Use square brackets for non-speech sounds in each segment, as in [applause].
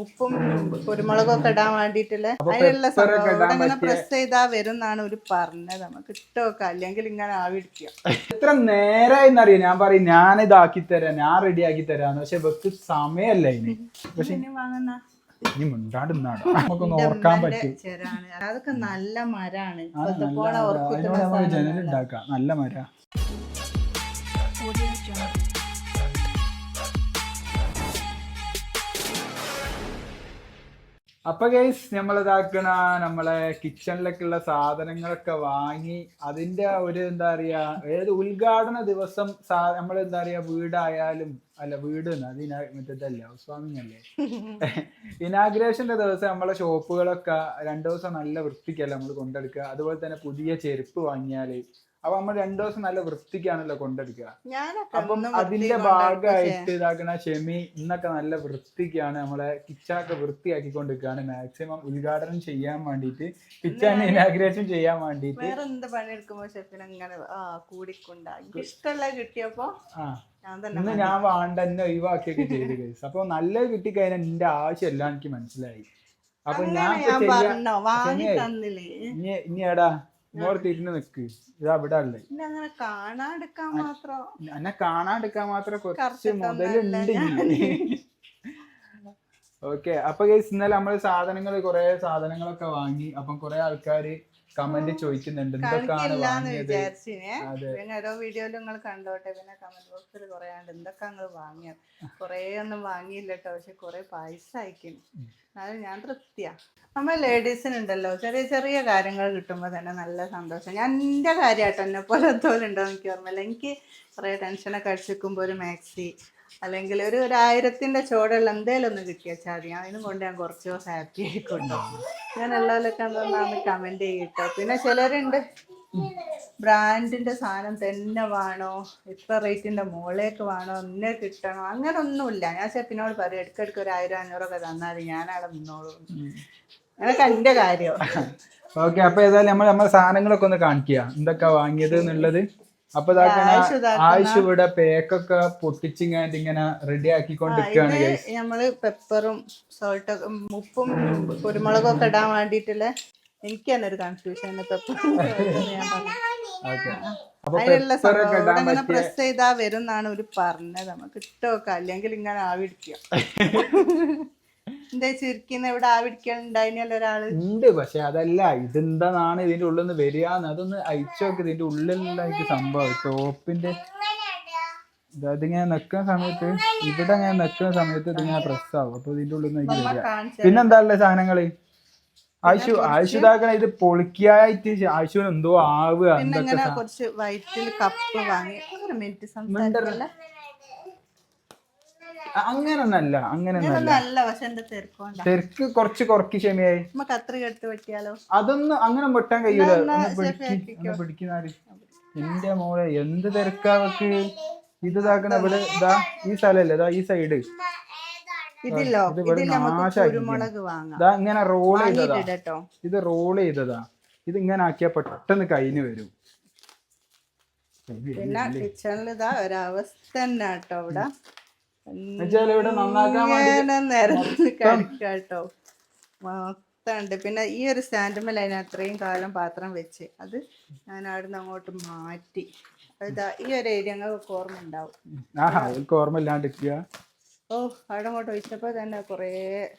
ഉപ്പും കുരുമുളകൊക്കെ ഇടാൻ വേണ്ടിട്ടുള്ള അതിനുള്ള സംഭവം പ്രസ് ചെയ്താ വരുന്നാണ് ഒരു പറഞ്ഞത്. നമുക്ക് ഇട്ടൊക്കെ. അല്ലെങ്കിൽ ഇങ്ങനെ ആവിടിക്കുക എത്ര നേരായിന്നറിയോ ഞാൻ പറയും ഞാൻ ഇതാക്കി തരാം. ഞാൻ റെഡി ആക്കി തരാന്ന് പക്ഷെ വെക്ക് സമയല്ല ഇനി. പക്ഷെ വാങ്ങുന്ന ഇനി മിണ്ടാടുന്നാണ് നമുക്കൊന്ന് ഓർക്കാൻ പറ്റും. അതൊക്കെ നല്ല മരാണ്. നല്ല മരം. അപ്പൊ ഗൈസ് നമ്മളിതാക്കണ നമ്മളെ കിച്ചണിലേക്കുള്ള സാധനങ്ങളൊക്കെ വാങ്ങി അതിന്റെ ഒരു എന്താ പറയാ ഏത് ഉദ്ഘാടന ദിവസം നമ്മൾ എന്താ പറയാ വീടായാലും അല്ല വീട് അത് ഇനാ- മറ്റേതല്ല സ്വാമി അല്ലേ ഇനാഗ്രേഷന്റെ [laughs] ദിവസം നമ്മളെ ഷോപ്പുകളൊക്കെ രണ്ടു ദിവസം നല്ല വൃത്തിക്കല്ല നമ്മൾ കൊണ്ടെടുക്കുക അതുപോലെ തന്നെ പുതിയ ചെരുപ്പ് വാങ്ങിയാൽ അപ്പൊ നമ്മൾ രണ്ടു ദിവസം നല്ല വൃത്തിക്കാണല്ലോ കൊണ്ടെടുക്കുക. അപ്പം അതിന്റെ ഭാഗമായിട്ട് ഇതാക്കണ ഷെമി ഇന്നൊക്കെ നല്ല വൃത്തിക്കാണ്. നമ്മളെ കിച്ചണൊക്കെ വൃത്തിയാക്കിക്കൊണ്ടിരിക്കുകയാണ്. മാക്സിമം ഉദ്ഘാടനം ചെയ്യാൻ വേണ്ടിട്ട് കിച്ചൺ ഇനാഗ്രേഷൻ ചെയ്യാൻ വേണ്ടിട്ട് വേറെ എന്ത് പണിയെടുക്കുമ്പോ ഷെഫിന് അങ്ങനെ കൂടിക്കൊണ്ട? ഇഷ്ടമുള്ള കിട്ടിയപ്പോ ഇന്ന് ഞാൻ വേണ്ട എന്നെ ഒഴിവാക്കിയൊക്കെ ചെയ്ത് കഴിച്ചു അപ്പൊ നല്ലത് കിട്ടിക്കഴിഞ്ഞാൽ നിന്റെ ആവശ്യമല്ല എനിക്ക് മനസ്സിലായി. അപ്പൊ ഞാൻ ഇനി എടാ നിക്ക്. ഇതാ ഇവിടെ അങ്ങനെ കാണാതെടുക്കാൻ മാത്രം എന്നെ മാത്രം കുറച്ച് മുതലുണ്ട് ഓക്കെ അപ്പൊ ഇന്നലെ നമ്മൾ സാധനങ്ങൾ കുറെ സാധനങ്ങളൊക്കെ വാങ്ങി. അപ്പം കുറെ ആൾക്കാര് കമന്റ് ചോദിക്കുന്നുണ്ട്. എന്തൊക്കെയാണ് വിചാരിച്ചിനെ. പിന്നെ ഓരോ വീഡിയോയിലും നിങ്ങൾ കണ്ടോട്ടെ. പിന്നെ കമന്റ് ബോക്സിൽ കുറെ ആണ്ട് എന്തൊക്കെ നിങ്ങൾ വാങ്ങിയത്? കുറേ ഒന്നും വാങ്ങിയില്ല കേട്ടോ പക്ഷെ കുറെ പൈസ അയക്കും എന്നാലും ഞാൻ തൃപ്തിയാ. നമ്മൾ ലേഡീസിനുണ്ടല്ലോ ചെറിയ ചെറിയ കാര്യങ്ങൾ കിട്ടുമ്പോൾ തന്നെ നല്ല സന്തോഷം. ഞാൻ എന്റെ കാര്യമായിട്ട് എന്നെ പോലെ എന്തോലുണ്ടോ എനിക്ക് ഓർമ്മയില്ല. എനിക്ക് കുറേ ടെൻഷനൊക്കെ അടിച്ചിരിക്കുമ്പോൾ ഒരു മാക്സി അല്ലെങ്കിൽ ഒരു ഒരു ആയിരത്തിന്റെ ചോടുള്ള എന്തേലും ഒന്ന് കിട്ടിയാൽ ചാതി. അതിനും കൊണ്ട് ഞാൻ കുറച്ച് ദിവസം ഹാപ്പി ആയിക്കോട്ടോ ഞാൻ എല്ലാവരിലൊക്കെ എന്തൊന്നാന്ന് കമന്റ് ചെയ്യട്ടോ. പിന്നെ ചിലരുണ്ട് ബ്രാൻഡിന്റെ സാധനം തന്നെ വേണോ? ഇത്ര റേറ്റിന്റെ മുകളിലേക്ക് വേണോ? എന്നെ കിട്ടണോ? അങ്ങനെ ഒന്നുമില്ല ഞാൻ ചെപ്പിനോട് പറയും ഇടയ്ക്കിടയ്ക്ക് ഒരു ആയിരം അഞ്ഞൂറൊക്കെ തന്നാൽ മതി. ഞാൻ അവിടെ നിന്നോളൂ. അതൊക്കെ എന്റെ കാര്യം. ഓക്കെ അപ്പൊ ഏതായാലും നമ്മൾ നമ്മുടെ സാധനങ്ങളൊക്കെ ഒന്ന് കാണിക്കുക. എന്തൊക്കെ വാങ്ങിയത് എന്നുള്ളത്. അപ്പൊ ആയിഷ് ഇവിടെ പേക്കൊക്കെ പൊട്ടിച്ചിങ്ങാണ്ട് ഇങ്ങനെ റെഡി ആക്കിക്കൊണ്ടിരിക്കുകയാണ് നമ്മൾ പെപ്പറും സോൾട്ടും ഉപ്പും കുരുമുളകും ഒക്കെ ഇടാൻ വേണ്ടിയിട്ടുള്ള എനിക്ക് തന്നെ ഒരു കൺഫ്യൂഷൻ അതിനുള്ള പ്രസ് ചെയ്താ വരും എന്നാണ് ഒരു പറഞ്ഞത്. നമുക്ക് ഇട്ടോക്കാം അല്ലെങ്കിൽ ഇങ്ങനെ ആവിടിക്കുക [laughs] എന്താ ചുരുക്കിന്ന് ഇവിടെ ആവിടിക്കണ്ടായിരുന്നല്ലോ ഒരാൾ? ഉണ്ട് പക്ഷെ അതല്ല ഇതെന്താണ് ഇതിന്റെ ഉള്ളിൽ നിന്ന് വരിക അതൊന്ന് അയച്ചോക്ക് ഇതിന്റെ എനിക്ക് സംഭവം ടോപ്പിന്റെ ഇതിങ്ങനെ നിക്കുന്ന സമയത്ത് ഇവിടെ ഇങ്ങനെ നിക്കുന്ന സമയത്ത് ഇതിങ്ങനെ പ്രസ് ആവും അപ്പൊ ഇതിന്റെ ഉള്ളിൽ നിന്ന് വരിക. പിന്നെന്താ ഉള്ള സാധനങ്ങൾ? ആശു ആശു ഇതാക്കണ ഇത് പൊളിക്കായിട്ട് ആശുവിന് എന്തോ ആവുക കുറച്ച് വയറ്റിൽ കപ്പ് വാങ്ങി. ഒരു മിനിറ്റ് സംസാരിക്കല്ല? അങ്ങനൊന്നല്ല അങ്ങനൊന്നല്ല. തിരക്ക് കുറച്ച് കുറക്ക് ക്ഷമയായി അതൊന്നും അങ്ങനെ വെട്ടാൻ കഴിയൂല. പിടിക്കുന്നാൽ എന്റെ മോളെ എന്ത് തിരക്കാവക്ക് ഇത് ഇതാക്കണ ഇവിടെ ഇതാ ഈ സ്ഥലല്ലേ ഇതാ ഈ സൈഡ് ഇതില്ലോ ഇതാ ഇങ്ങനെ റോൾ ചെയ്തതാ. ഇത് റോൾ ചെയ്തതാ. ഇത് ഇങ്ങനെ ആക്കിയാ പെട്ടെന്ന് കയ്യിന് വരും. പിന്നെ കിച്ചണിൽ ഇതാ ഒരവസ്ഥ തന്നെ കേട്ടോ ഇവിടെ. എന്നുവെച്ചാൽ ഇവിടെ നന്നാക്കാൻ വേണ്ടി ഇങ്ങനെ നിരന്ന് കിടക്കാട്ടോ. മൊത്തം പിന്നെ ഈ ഒരു സ്റ്റാൻഡുമ്മൽ അതിന് അത്രയും കാലം പാത്രം വെച്ച് അത് ഞാൻ അവിടുന്ന് അങ്ങോട്ട് മാറ്റി. ഈ ഒരു ഏരിയ ഞങ്ങൾക്ക് ഓർമ്മ ഉണ്ടാവും ഓർമ്മ ഇല്ലാണ്ടിരിക്കുക ഓ അവിടെ അങ്ങോട്ട് ഒഴിച്ചപ്പോ തന്നെ കൊറേ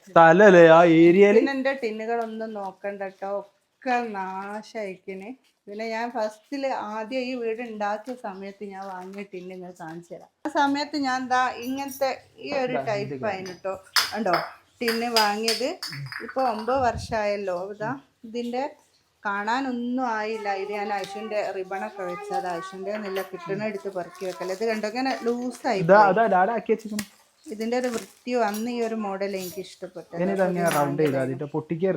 സ്ഥലല്ലേ ആ ഏരിയയിൽ പിന്നെ എന്റെ ടിന്നുകളൊന്നും നോക്കണ്ട കേട്ടോ. ഒക്കെ നാശായിക്കണേ. പിന്നെ ഞാൻ ഫസ്റ്റിൽ ആദ്യം ഈ വീട് ഉണ്ടാക്കിയ സമയത്ത് ഞാൻ വാങ്ങിയ ടിന്ന് നിങ്ങൾ കാണിച്ചു തരാം. ആ സമയത്ത് ഞാൻ എന്താ ഇങ്ങനത്തെ ഈ ഒരു ടൈപ്പ് ആയിട്ടോ ഉണ്ടോ ടിന്ന് വാങ്ങിയത് ഇപ്പോൾ ഒമ്പത് വർഷമായല്ലോ. ഇതാ ഇതിന്റെ കാണാനൊന്നും ആയില്ല. ഇത് ഞാൻ അശുവിന്റെ റിബണൊക്കെ വെച്ചത്. അശുവിന്റെ നല്ല കിട്ടണ എടുത്ത് പെറുക്കി വെക്കല. ഇത് കണ്ടോ? ഇങ്ങനെ ലൂസായി ഇതിന്റെ ഒരു വൃത്തിയോ അന്ന് ഈ ഒരു മോഡൽ എനിക്ക് ഇഷ്ടപ്പെട്ടു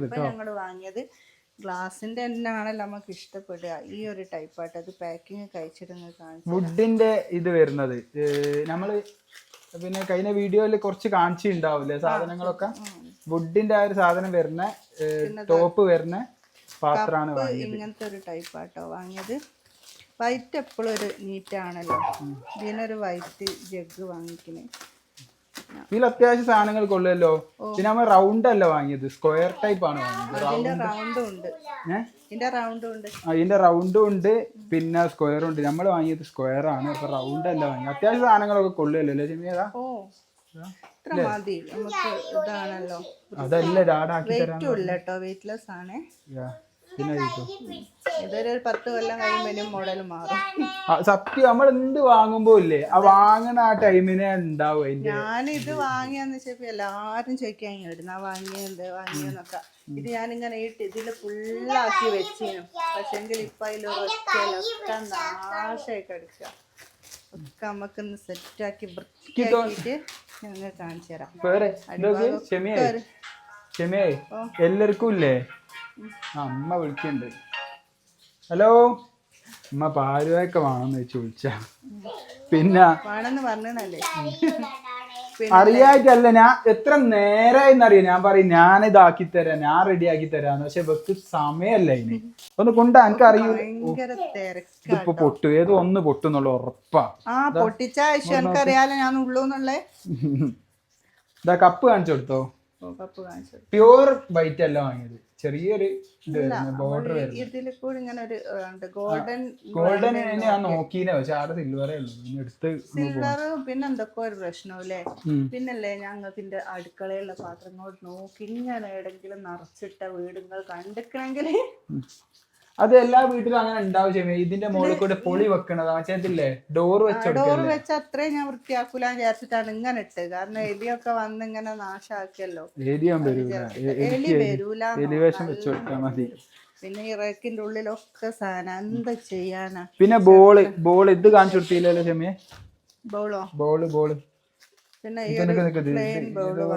ഇപ്പൊ ഞങ്ങൾ വാങ്ങിയത് ഗ്ലാസിന്റെ തന്നെ ആണല്ലോ നമുക്ക് ഇഷ്ടപ്പെടുക. ഈ ഒരു ടൈപ്പായിട്ട് അത് പാക്കിങ് കഴിച്ചിട്ട് നിങ്ങൾ കാണിച്ചു വുഡിന്റെ ഇത് വരുന്നത്. നമ്മൾ പിന്നെ കഴിഞ്ഞ വീഡിയോയിൽ കുറച്ച് കാണിച്ചിട്ടുണ്ടാവില്ലേ സാധനങ്ങളൊക്കെ? വുഡിന്റെ ആ ഒരു സാധനം വരുന്ന ടോപ്പ് വരുന്ന പാത്രമാണ് ഇങ്ങനത്തെ ഒരു ടൈപ്പാട്ടോ വാങ്ങിയത്. വൈറ്റ് എപ്പോഴും ഒരു നീറ്റാണല്ലോ ഇതിനൊരു വൈറ്റ് ജഗ് വാങ്ങിക്കണേ. ഇതിൽ അത്യാവശ്യം സാധനങ്ങൾ കൊള്ളുമല്ലോ പിന്നെ നമ്മൾ റൗണ്ട് അല്ല വാങ്ങിയത്. സ്ക്വയർ ടൈപ്പ് ആണ് വാങ്ങിയത്. അതിന്റെ റൗണ്ടും ഉണ്ട്. പിന്നെ സ്ക്വയറും ഉണ്ട്. നമ്മൾ വാങ്ങിയത് സ്ക്വയർ ആണ്. അപ്പൊ റൗണ്ട് അല്ല വാങ്ങിയത്. അത്യാവശ്യം സാധനങ്ങളൊക്കെ കൊള്ളുമല്ലോ അല്ലെ ചെമ്മിയതാ അതല്ല ഡാഡാക്കി തരാം വെയിറ്റും ഇല്ല കേട്ടോ വെയിറ്റ്ലെസ് ആണ്. ഇതൊരു പത്ത് കൊല്ലം കഴിയുമ്പോഴും മോഡൽ മാറും. സത്യം നമ്മൾ എന്ത് വാങ്ങുമ്പോ ഇല്ലേ? ആ വാങ്ങണ ആ ടൈമിനെ ഉണ്ടാവും ഞാനിത് വാങ്ങിയെന്ന് വെച്ചപ്പോ എല്ലാരും ചോദിക്കാൻ ഇടുന്ന വാങ്ങിയത് വാങ്ങിയെന്നൊക്കെ ഇത് ഞാനിങ്ങനെ ഇട്ട് ഇതിൽ ഫുള്ളാക്കി വെച്ചിരുന്നു. പക്ഷെങ്കിൽ ഇപ്പൊ അതിലൊരൊക്കെ നാശമായി കടിച്ച ഒക്കെ സെറ്റ് സെറ്റാക്കി വൃത്തിയാക്കിയിട്ട് ഞങ്ങൾ കാണിച്ചു തരാം. എല്ലാവർക്കും ഇല്ലേ? അമ്മ വിളിക്കുന്നുണ്ട് ഹലോ? അമ്മ പാലുവായൊക്കെ വേണമെന്ന് വെച്ച് വിളിച്ച. പിന്നെ അറിയായിട്ടല്ല ഞാൻ എത്ര നേരായിന്നറിയാം? ഞാൻ പറയും ഞാൻ ഇതാക്കി തരാം ഞാൻ റെഡി ആക്കി തരാന്ന്. പക്ഷെ വെക്ക് സമയല്ല ഇനി. ഒന്ന് കൊണ്ട എനിക്ക് അറിയൂ ഇതിപ്പോ പൊട്ടു. ഏത് ഒന്ന് പൊട്ടുന്നുള്ള ഉറപ്പാ. ആ പൊട്ടിച്ച ആവശ്യം എനിക്കറിയാലോ ഞാൻ ഉള്ളൂന്നുള്ളേ ഇതാ കപ്പ് കാണിച്ചു കൊടുത്തോ? പ്യൂർ ബൈറ്റ് അല്ല വാങ്ങിയത്. ചെറിയൊരു ഇത് ബോർഡർ വരുന്നത്. ഇതിൽ കൂടി ഇങ്ങനെ ഒരു ഗോൾഡൻ ഗോൾഡൻ ഞാൻ നോക്കിയില്ല പക്ഷെ ആടെ സിൽവറേ ഉള്ളൂ. എടുത്ത് സിൽവർ പിന്നെ എന്തൊക്കെ ഒരു പ്രശ്നമല്ലേ. പിന്നല്ലേ ഞങ്ങൾക്ക് ഇതിന്റെ അടുക്കളയിലുള്ള പാത്രങ്ങൾ നോക്കി ഇങ്ങനെ എവിടെങ്കിലും നിറച്ചിട്ട വീടുകൾ കണ്ടിക്കണമെങ്കിൽ അത് എല്ലാ വീട്ടിലും അങ്ങനെ ഉണ്ടാവും ചെയ്യുന്നത് ഇതിന്റെ മുകളിൽ കൂടെ പൊളി വെക്കണത്. മറ്റേതില്ലേ ഡോർ വെച്ച് ഡോർ വെച്ച അത്രയും ഞാൻ വൃത്തിയാക്കൂല വിചാരിച്ചിട്ടാണ് ഇങ്ങനെ ഇട്ട്. കാരണം എലിയൊക്കെ വന്ന് ഇങ്ങനെ നാശാക്കിയല്ലോ. വരൂല. എലി വരൂല വെച്ച് കൊടുത്താൽ മതി. പിന്നെ ഈ റേക്കിന്റെ ഉള്ളിലൊക്കെ സാധനം. എന്താ ചെയ്യാനാ? പിന്നെ ബോൾ ബോൾ ഇത് കാണിച്ചു കൊടുത്തില്ലല്ലോ ചെമ്മിയെ ബോളോ? Ball ball. പിന്നെ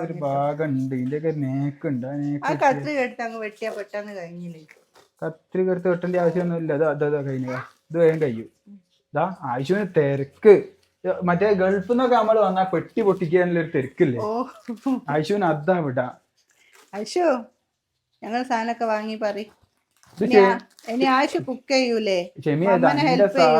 ഒരു ഭാഗം ഉണ്ട്. ഇതിന്റെ ഒക്കെ നേക്കുണ്ട്. ആ നേക്ക് ആ കത്രി എടുത്ത് അങ്ങ് വെട്ടിയാ പെട്ടെന്ന് കഴിഞ്ഞില്ലേ കത്രി എടുത്ത് വെട്ടേണ്ട ആവശ്യമൊന്നുമില്ല. അത് അത് അത് കഴിഞ്ഞ. ഇത് വേഗം കഴിയും. ഇതാ ആവശ്യം തിരക്ക്. മറ്റേ ഗൾഫിൽ നിന്നൊക്കെ നമ്മൾ വന്നാൽ പെട്ടി പൊട്ടിക്കാനുള്ള ഒരു തിരക്കില്ലേ? ആവശ്യത്തിന് അതാ വിടാ. അശു ഞങ്ങൾ സാധനമൊക്കെ വാങ്ങി പറ ഇനി ആ- ഇനി കുക്ക് ചെയ്യൂലേ?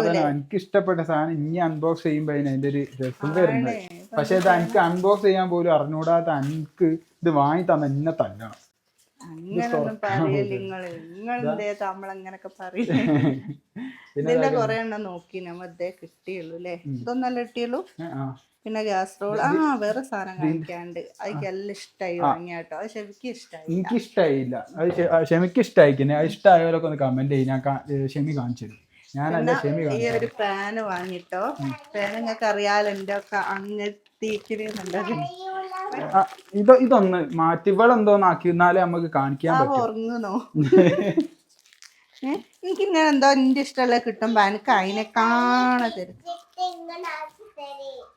സാധനം എനിക്ക് ഇഷ്ടപ്പെട്ട സാധനം ഇനി അൺബോക്സ് ചെയ്യുമ്പോ അതിന് അതിന്റെ ഒരു രസം വരുന്നത് പക്ഷെ ഇത് എനിക്ക് അൺബോക്സ് ചെയ്യാൻ പോലും അറിഞ്ഞൂടാത്ത എനിക്ക് ഇത് വാങ്ങി തന്ന എന്നെ തല്ലണം അങ്ങനൊന്നും പറയല്ല [laughs] നിങ്ങൾ. നിങ്ങൾ എന്തേ നമ്മളങ്ങനൊക്കെ പറയും [laughs] ഇതിന്റെ കൊറേ എണ്ണം നോക്കി നമ്മ ഇതേ കിട്ടിയുള്ളൂ അല്ലേ ഇതൊന്നല്ല കിട്ടിയുള്ളൂ? ആ പിന്നെ ഗ്യാസ് റോൾ ആ വേറെ സാധനം കാണിക്കാണ്ട്. അതൊക്കെ എല്ലാം ഇഷ്ടമായി വാങ്ങിയ കേട്ടോ അത് ശരിക്കും ഇഷ്ടമായി എനിക്ക് ഇഷ്ടായില്ല അത് ആ, ക്ഷമിക്ക് അത് ഇഷ്ടമായവരൊക്കെ ഒന്ന് കമന്റ് ചെയ്യും. ഞാൻ ക്ഷമി കാണിച്ചു തരും. ഞാനല്ല ഷെമി ഈ ഒരു പാന് വാങ്ങിട്ടോ. പാൻ നിങ്ങൾക്ക് അറിയാലോ എന്റെ ഒക്കെ അങ്ങെത്തിക്കുന്നുണ്ടത് ആ, ഇത് ഇതൊന്ന് മാറ്റി. ഇവളെന്തോന്ന് ആക്കി എന്നാലേ നമുക്ക് കാണിക്കാൻ ഉറങ്ങുന്നോ. [laughs] എനിക്ക് ഇങ്ങനെ എന്തോ എന്റെ ഇഷ്ടമുള്ള കിട്ടുമ്പോ എനിക്ക് അതിനെ കാണത്തരും തരും.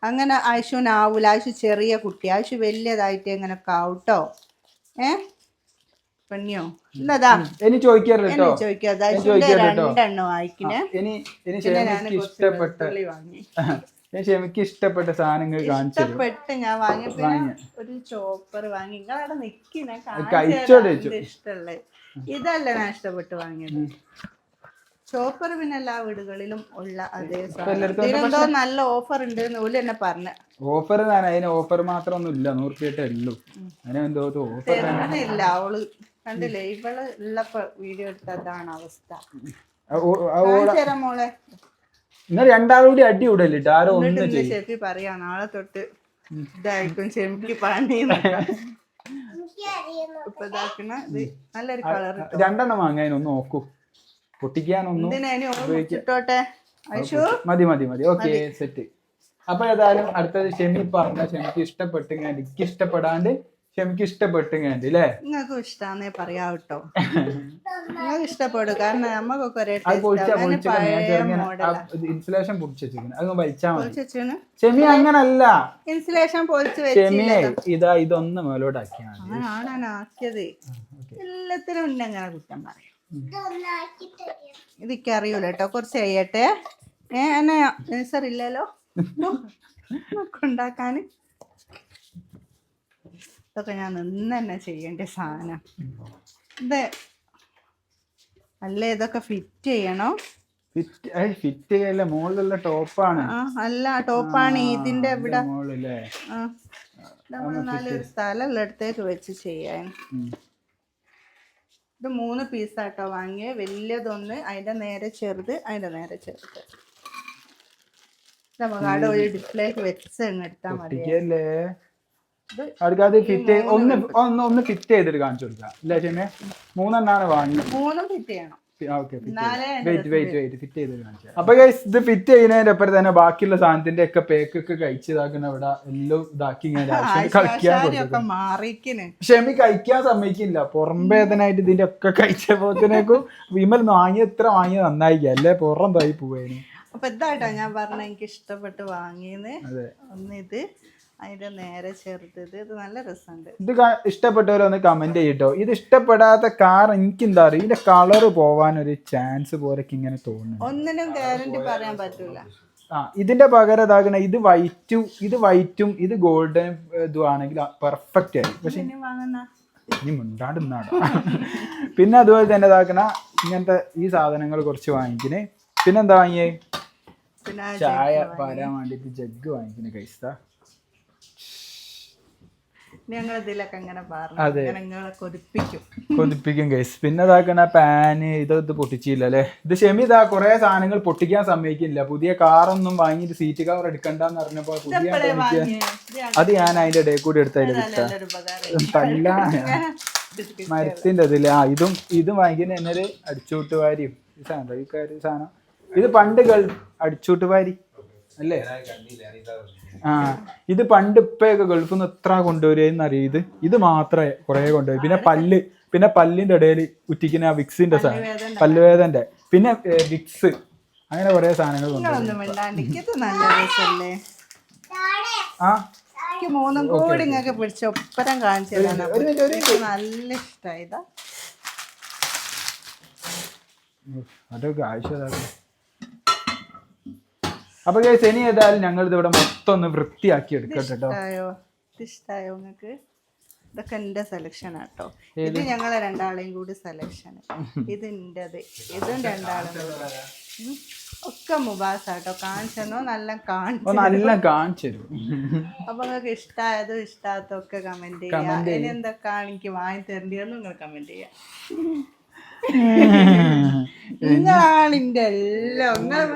അങ്ങനെ ആശുവിനാവൂല ആശു ചെറിയ കുട്ടി. ആവശ്യം വലിയതായിട്ട് എങ്ങനെ ആവട്ടോ ഏ? പെണ്ണിയോ? ഇല്ലതാ. ഇനി ചോദിക്കാറില്ലോ ചോദിക്കാതെ രണ്ടെണ്ണം വായിക്കണേ ഇഷ്ടപ്പെട്ട വാങ്ങി. [laughs] ഞാൻ ക്ഷമിക്ക് ഇഷ്ടപ്പെട്ട സാധനങ്ങൾ ഇഷ്ടപ്പെട്ട് ഞാൻ വാങ്ങി ഒരു ചോപ്പർ വാങ്ങി. നിങ്ങളവിടെ നിക്കിനെ ഞാൻ. ഇഷ്ടമുള്ളത് ഇതല്ല ഞാൻ ഇഷ്ടപ്പെട്ട് വാങ്ങിയത്. ചോപ്പർ പിന്നെ എല്ലാ വീടുകളിലും ഉള്ള അതേ ഇതിനെന്തോ നല്ല ഓഫർ ഉണ്ട് എന്ന് ഓൽ തന്നെ പറഞ്ഞു. ഓഫർ ഞാൻ അതിന് ഓഫർ മാത്രം ഒന്നും ഇല്ല നൂറ് രൂപയുടെ ഉള്ളൂ എന്തോ ഓഫർ ഇല്ല അവൾ. കണ്ടില്ലേ? ഇവൾ ഉള്ള വീഡിയോ എടുത്തതാണ് അവസ്ഥ. മോളെ. നിങ്ങൾ രണ്ടാളും കൂടി അടി വിടല്ലേ ട്ടോ. ആരോ ഒന്നും ചെയ്യും. ഷെഫി പറയാ നാളെ തൊട്ട് ഇതായിരിക്കും ചെമ്പിക്ക് പണി ഇപ്പൊ ഇതാക്കണ ഇത് നല്ലൊരു കളർ രണ്ടെണ്ണം വാങ്ങാൻ ഒന്ന് നോക്കൂ. പൊട്ടിക്കാനൊന്നും ഇട്ടോട്ടെ മതി മതി മതി. ഓക്കെ സെറ്റ് അപ്പൊ ഏതായാലും അടുത്തത് ഷെമി പറഞ്ഞ ഷെമിക്ക് ഇഷ്ടപ്പെട്ടെങ്കിൽ എനിക്ക് ഇഷ്ടപ്പെടാണ്ട് ഷെമിക്ക് ഇഷ്ടപ്പെട്ടു അല്ലേ നിങ്ങൾക്കും ഇഷ്ടാന്നേ പറയാ കേട്ടോ. നിങ്ങൾക്ക് ഇഷ്ടപ്പെടും. കാരണം നമ്മക്കൊക്കെ ഒരേ ഇൻസുലേഷൻ അങ്ങനല്ല. ഇൻസുലേഷൻ പൊളിച്ച് ഷെമിയെ ഇതാ ഇതൊന്ന് മേലോട്ടാക്കിയാ ആക്കിയത്. എല്ലാത്തിനും ഉണ്ട് അങ്ങനെ കുറ്റം പറയും. ഇതൊക്കെ അറിയൂല കേട്ടോ. കുറച്ച് കഴിയട്ടെ. ഏ എന്നെ ഇല്ലല്ലോ? [laughs] ഉണ്ടാക്കാൻ ഇതൊക്കെ ഞാൻ നിന്ന് തന്നെ ചെയ്യേണ്ട സാധനം. ഇത് അല്ലേ ഇതൊക്കെ ഫിറ്റ് ചെയ്യണോ? ഫിറ്റ് ഫിറ്റ് ചെയ്യല്ല മുകളിലുള്ള ടോപ്പാണ് അല്ല ടോപ്പാണ് ഇതിന്റെ ഇവിടെ നല്ലൊരു സ്ഥലമുള്ള അടുത്തേക്ക് വെച്ച് ചെയ്യാൻ. ഇത് മൂന്ന് പീസാട്ടോ വാങ്ങിയ. വലിയതൊന്ന് അതിന്റെ നേരെ ചെറുത് അതിന്റെ നേരെ ചെറുത്. നമുക്ക് അവിടെ ഒരു ഡിസ്പ്ലേക്ക് വെച്ച് എടുത്താൽ മതി അവർക്ക് ഫിറ്റ് ഒന്ന് ഒന്ന് ഒന്ന് ഫിറ്റ് ചെയ്തിട്ട് കാണിച്ചു കൊടുക്കാം ഇല്ല ക്ഷമേ മൂന്നെണ്ണാണ് വാങ്ങിയത് മൂന്നും ഫിറ്റ് ചെയ്യണം വെയിറ്റ് വെയിറ്റ് വെയിറ്റ് ഫിറ്റ് ചെയ്ത് കാണിച്ചു അപ്പൊ ഗൈസ് ഇത് ഫിറ്റ് ചെയ്യുന്നതിന്റെ ഒപ്പം തന്നെ ബാക്കിയുള്ള സാധനത്തിന്റെ ഒക്കെ പേക്ക് പേക്കൊക്കെ കഴിച്ചതാക്കുന്ന ഇവിടെ എല്ലാം ഇതാക്കി കളിക്കാൻ ഷെമി ഒക്കെ കഴിക്കാൻ സമ്മതിക്കില്ല. പുറം വേദനായിട്ട് ഇതിന്റെ ഒക്കെ കഴിച്ചപ്പോഴത്തേക്കും വിമൽ വാങ്ങിയ എത്ര വാങ്ങിയ നന്നായിരിക്കും. അല്ലേ? പുറം തായി പോവേന്. അപ്പൊ ഇതായിട്ടാ ഞാൻ പറഞ്ഞ എനിക്ക് ഇഷ്ടപ്പെട്ട് വാങ്ങിയത് ഒന്ന് ഇത് അതിന്റെ നേരെ ചേർത്തത്. ഇത് നല്ല രസമുണ്ട്. ഇത് ഇഷ്ടപ്പെട്ടവരൊന്ന് കമന്റ് ചെയ്യട്ടോ. ഇത് ഇഷ്ടപ്പെടാത്ത കാർ എനിക്ക് എന്താ പറയുക ഇതിന്റെ കളറ് പോവാൻ ഒരു ചാൻസ് പോലെ ഇങ്ങനെ തോന്നുന്നു. ഒന്നിനും ഗ്യാരണ്ടി പറയാൻ പറ്റൂല. ആ ഇതിന്റെ പകരം ഇതാകണ ഇത് വൈറ്റും ഇത് വൈറ്റും ഇത് ഗോൾഡൻ ഇതും ആണെങ്കിൽ പെർഫെക്റ്റ് ആയി പക്ഷെ ഇനി മുണ്ടാണ്ട് നിന്നാടോ പിന്നെ അതുപോലെ തന്നെ ഇതാക്കണ ഇങ്ങനത്തെ ഈ സാധനങ്ങൾ കുറച്ച് വാങ്ങിക്കണേ. പിന്നെന്താ വാങ്ങിയേ? ചായ പാരാൻ വേണ്ടിട്ട് ജഗ് വാങ്ങിക്കണേ കൈസ്ത ഞങ്ങൾ ഇതിലൊക്കെ അങ്ങനെ പറഞ്ഞു അതെ. അങ്ങനെ നിങ്ങളെ കൊതിപ്പിക്കും. കൊതിപ്പിക്കും ഗൈസ് പിന്നെ ഇതാക്കണ പാന് ഇത് ഇത് പൊട്ടിച്ചില്ല അല്ലേ? ഇത് ഷെമി ഇതാ കുറെ സാധനങ്ങൾ പൊട്ടിക്കാൻ സമ്മതിക്കില്ല. പുതിയ കാറൊന്നും വാങ്ങിട്ട് സീറ്റ് കവർ എടുക്കണ്ടെന്ന് പറഞ്ഞപ്പോ പുതിയ അത് ഞാൻ അതിന്റെ ഇടയിൽ കൂടി എടുത്തതിൽ തല്ല. [laughs] മരത്തിന്റെ അതില്ല ആ ഇതും ഇതും വാങ്ങിക്കുന്ന എന്നൊരു അടിച്ചൂട്ടുവാരിയും ഈ സാധനം ഈ സാധനം. ഇത് പണ്ട് ഗൾ അടിച്ചൂട്ടുവാരി അല്ലേ? ആ ഇത് പണ്ട് ഇപ്പൊക്കെ ഗൾഫിൽ നിന്ന് എത്ര കൊണ്ടുവരുന്ന അറിയാം ഇത്? ഇത് മാത്രമേ കുറെ കൊണ്ടുപോയി പിന്നെ പല്ല് പിന്നെ പല്ലിന്റെ ഇടയിൽ ഉറ്റിക്കുന്ന ആ വിക്സിന്റെ സാധനം. വേദന പല്ലുവേദന്റെ. പിന്നെ വിക്സ്. അങ്ങനെ കുറെ സാധനങ്ങൾ കൊണ്ടുപോയി ആ. മൂന്നും കൂടി ഇങ്ങക്ക് പിടിച്ച ഒപ്പരം കാണിച്ചു നല്ല അതൊക്കെ ആവശ്യമാണ് അപ്പൊ ഗൈസ് ഇനി ഏതായാലും ഞങ്ങൾ ഇതിവിടെ മൊത്തം ഒന്ന് വൃത്തിയാക്കി എടുക്കട്ടെ കേട്ടോ. ഇഷ്ടായോ? നിങ്ങക്ക് ഇതൊക്കെ എന്റെ സെലക്ഷൻ ആട്ടോ. ഇത് ഞങ്ങളെ രണ്ടാളെയും കൂടി സെലക്ഷൻ ഇത് എന്റെത് ഇതും രണ്ടാളും. ഒക്കെ മുബാസ് ആട്ടോ. കാണിച്ചെന്നോ? നല്ല കാണിച്ചു നല്ല കാണിച്ചു അപ്പൊ നിങ്ങൾക്ക് ഇഷ്ടമായതും ഇഷ്ടാത്തോ ഒക്കെ കമന്റ് ചെയ്യാം. ഇനി എന്തൊക്കെയാണ് എനിക്ക് വാങ്ങി തരേണ്ടതെന്ന് നിങ്ങൾ കമന്റ് ചെയ്യാം. [laughs] നിങ്ങളാണ് എന്റെ എല്ലാം. നിങ്ങൾ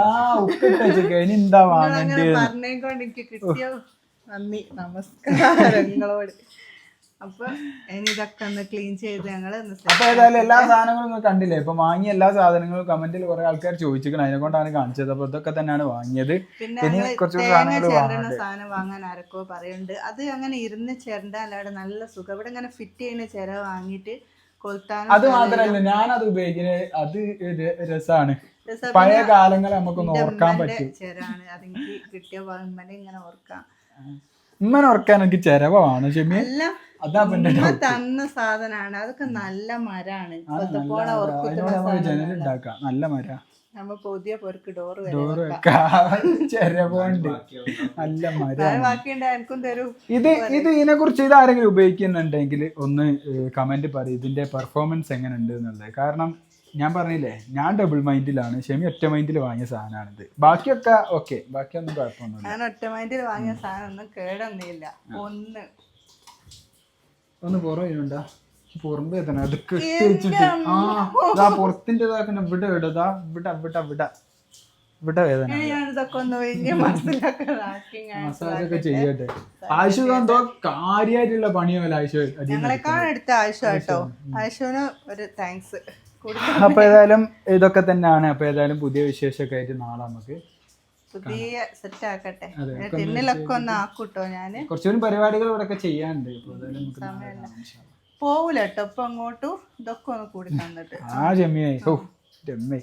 ആ ഉപ്പിട്ടേക്ക് ഇനി എന്താ വാങ്ങ അങ്ങനെ പറഞ്ഞേക്കൊണ്ട് എനിക്ക് കിട്ടിയ നന്ദി നമസ്കാരങ്ങളോട്. അപ്പൊ ഇനി ഇതൊക്കെ ഒന്ന് ക്ലീൻ ചെയ്ത് set അപ്പൊ ഏതായാലും എല്ലാ സാധനങ്ങളും കണ്ടില്ലേ? ഇപ്പൊ വാങ്ങിയ എല്ലാ സാധനങ്ങളും കമന്റിൽ കുറെ ആൾക്കാർ ചോദിച്ചിരിക്കണം. അതിനെ കൊണ്ടാണ് കാണിച്ചത്. അപ്പൊ ഇതൊക്കെ തന്നെയാണ് വാങ്ങിയത്. പിന്നെ കുറച്ച് സാധനങ്ങൾ സാധനം വാങ്ങാൻ ആരൊക്കെ പറയുന്നുണ്ട് അത് അങ്ങനെ ഇരുന്ന് ചേരണ്ട അല്ലാതെ നല്ല സുഖം. ഇവിടെ ഇങ്ങനെ ഫിറ്റ് ചെയ്യുന്ന ചിര വാങ്ങിയിട്ട് കൊളുത്താനും അത് മാത്രല്ല ഞാനത് ഉപയോഗിക്കുന്നത് അത് രസാണ്. രസം പഴയ കാലങ്ങളെ നമുക്ക് ഓർക്കാൻ പറ്റും. ചെറാണ് അതെനിക്ക് കിട്ടിയ ഉമ്മനെ ഇങ്ങനെ ഓർക്കാം. ഉമ്മനെ ഓർക്കാൻ എനിക്ക് ചെരവാണ് ഷെമി തന്ന സാധനാണ് അതൊക്കെ നല്ല മരാണ്. ജനലുണ്ടാക്കാം നല്ല മര. നമ്മ പുതിയ പൊരുക്ക് ഡോറ് വരെ ഡോറ് വെക്കാം. [laughs] ചെലവുണ്ട് നല്ല മര ഇത് ഇത് ഇതിനെ കുറിച്ച് ഇത് ആരെങ്കിലും ഉപയോഗിക്കുന്നുണ്ടെങ്കിൽ ഒന്ന് കമന്റ് പറയും. ഇതിന്റെ പെർഫോമൻസ് എങ്ങനെ ഉണ്ട് എന്നുള്ളത്. കാരണം ഞാൻ പറഞ്ഞില്ലേ ഞാൻ ഡബിൾ മൈൻഡിലാണ് ഷെമി ഒറ്റ മൈൻഡിൽ വാങ്ങിയ സാധനമാണിത് ബാക്കിയൊക്കെ ഓക്കെ ബാക്കിയൊന്നും കുഴപ്പമൊന്നുമില്ല. ഞാൻ ഒറ്റ മൈൻഡിൽ വാങ്ങിയ സാധനം ഒന്നും കേടൊന്നുമില്ല. ഒന്ന്. ഒന്ന് പുറം പുറമ്പ് എത്തണം അത് കെട്ടി വെച്ചിട്ട് ആ ഇതാ പുറത്തിന്റെ ഇതാക്കുന്ന ഇവിടെ ഇടതാ ഇവിടെ ഇവിടെ ഇവിടെ. ഇവിടെ വേദന. മസാജ് ഒക്കെ ചെയ്യട്ടെ. ആശു എന്തോ കാര്യമായിട്ടുള്ള പണിയോ കേട്ടോ ആശുവിന് ഒരു താങ്ക്സ് അപ്പൊ ഏതായാലും ഇതൊക്കെ തന്നെയാണ്. അപ്പൊ ഏതായാലും പുതിയ വിശേഷമൊക്കെ ആയിട്ട് നാളെ നമുക്ക് പുതിയ സെറ്റ് ആക്കട്ടെ. ടിന്നിലൊക്കെ ഒന്ന് ആക്കൂട്ടോ ഞാൻ? കുറച്ചുകൂടി പരിപാടികൾ ഇവിടെ ചെയ്യാനുണ്ട്. അപ്പൊ ഏതായാലും നമുക്ക് നാളെ കാണാം. ഇൻഷാ അല്ലാ. പോവൂല കേട്ടോ. ഇപ്പൊ അങ്ങോട്ടും ഇതൊക്കെ ഒന്ന് കൂടി തന്നിട്ട്. ആ ജമ്മിയായി. ഓ ജമ്മേ